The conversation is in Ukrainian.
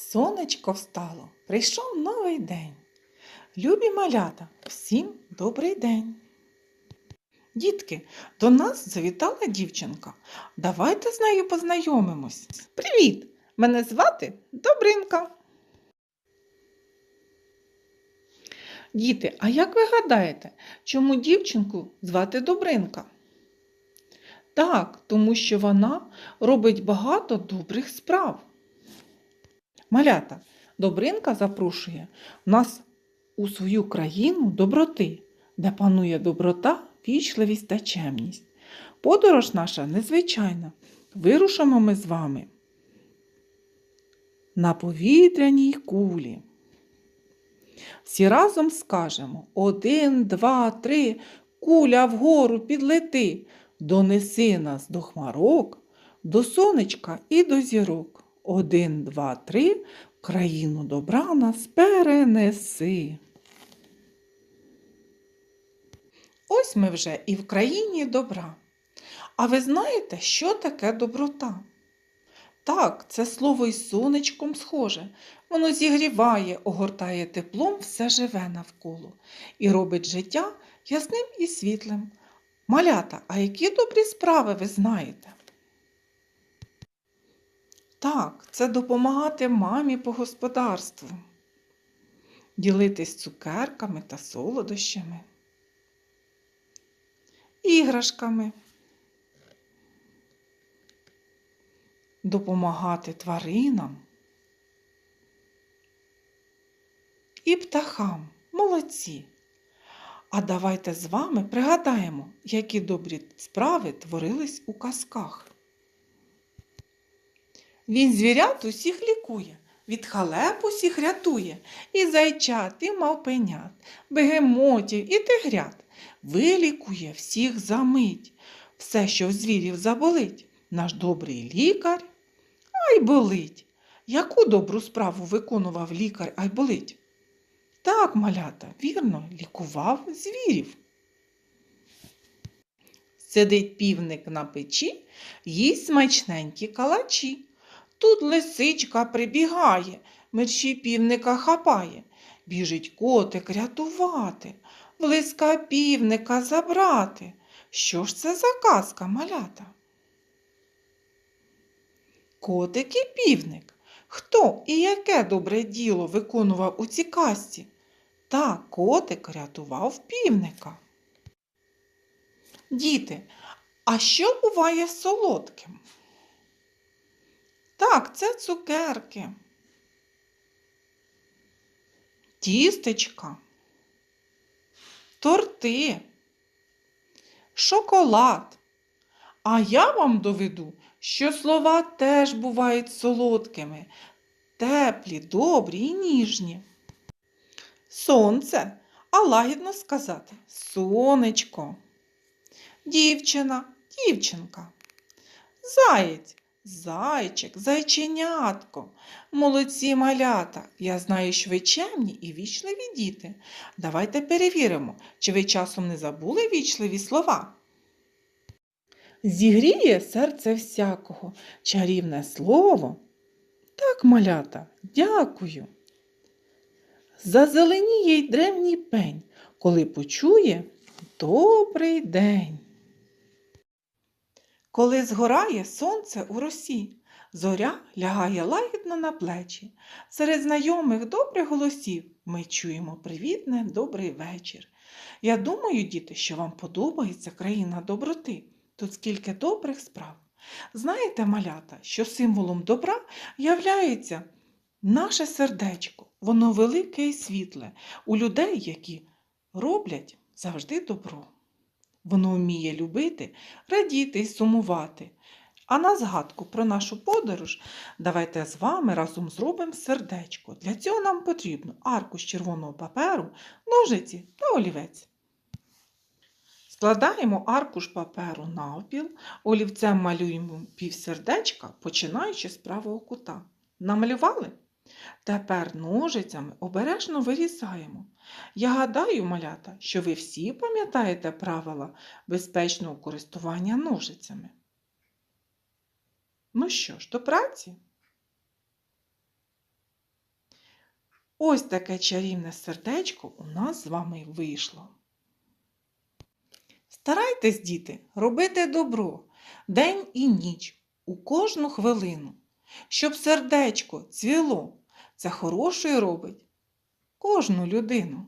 Сонечко встало, прийшов новий день. Любі малята, всім добрий день. Дітки, до нас завітала дівчинка. Давайте з нею познайомимось. Привіт! Мене звати Добринка. Діти, а як ви гадаєте, чому дівчинку звати Добринка? Так, тому що вона робить багато добрих справ. Малята, Добринка запрошує нас у свою країну доброти, де панує доброта, вічливість та чемність. Подорож наша незвичайна. Вирушимо ми з вами на повітряній кулі. Всі разом скажемо один, два, три, куля вгору підлети, донеси нас до хмарок, до сонечка і до зірок. Один, два, три, країну добра нас перенеси. Ось ми вже і в країні добра. А ви знаєте, що таке доброта? Так, це слово із сонечком схоже. Воно зігріває, огортає теплом все живе навколо і робить життя ясним і світлим. Малята, а які добрі справи ви знаєте? Так, це допомагати мамі по господарству, ділитись цукерками та солодощами, іграшками, допомагати тваринам і птахам. Молодці! А давайте з вами пригадаємо, які добрі справи творились у казках. Він звірят усіх лікує, від халеп усіх рятує, і зайчат, і мавпенят, бегемотів, і тигрят. Вилікує всіх за мить. Все, що в звірів заболить, наш добрий лікар, ай болить. Яку добру справу виконував лікар ай болить? Так, малята, вірно, лікував звірів. Сидить півник на печі, їсть смачненькі калачі. Тут лисичка прибігає, мерщій півника хапає. Біжить котик рятувати, близька півника забрати. Що ж це за казка, малята? Котик і півник. Хто і яке добре діло виконував у цій казці? Так, котик рятував півника. Діти, а що буває солодким? Так, це цукерки. Тістечка, торти, шоколад. А я вам доведу, що слова теж бувають солодкими, теплі, добрі і ніжні. Сонце, а лагідно сказати сонечко. Дівчина, дівчинка. Заєць, зайчик, зайченятко. Молодці малята. Я знаю, що ви чемні і вічливі діти. Давайте перевіримо, чи ви часом не забули вічливі слова. Зігріє серце всякого, чарівне слово. Так, малята, дякую. Зазеленіє й древній пень, коли почує добрий день. Коли згорає сонце у росі, зоря лягає лагідно на плечі. Серед знайомих добрих голосів ми чуємо привітне добрий вечір. Я думаю, діти, що вам подобається країна доброти. Тут скільки добрих справ. Знаєте, малята, що символом добра являється наше сердечко. Воно велике і світле у людей, які роблять завжди добро. Воно вміє любити, радіти і сумувати. А на згадку про нашу подорож давайте з вами разом зробимо сердечко. Для цього нам потрібно аркуш червоного паперу, ножиці та олівець. Складаємо аркуш паперу навпіл, олівцем малюємо півсердечка, починаючи з правого кута. Намалювали? Тепер ножицями обережно вирізаємо. Я гадаю, малята, що ви всі пам'ятаєте правила безпечного користування ножицями. Ну що ж, до праці? Ось таке чарівне сердечко у нас з вами вийшло. Старайтесь, діти, робити добро день і ніч, у кожну хвилину, щоб сердечко цвіло. Це хорошою робить кожну людину.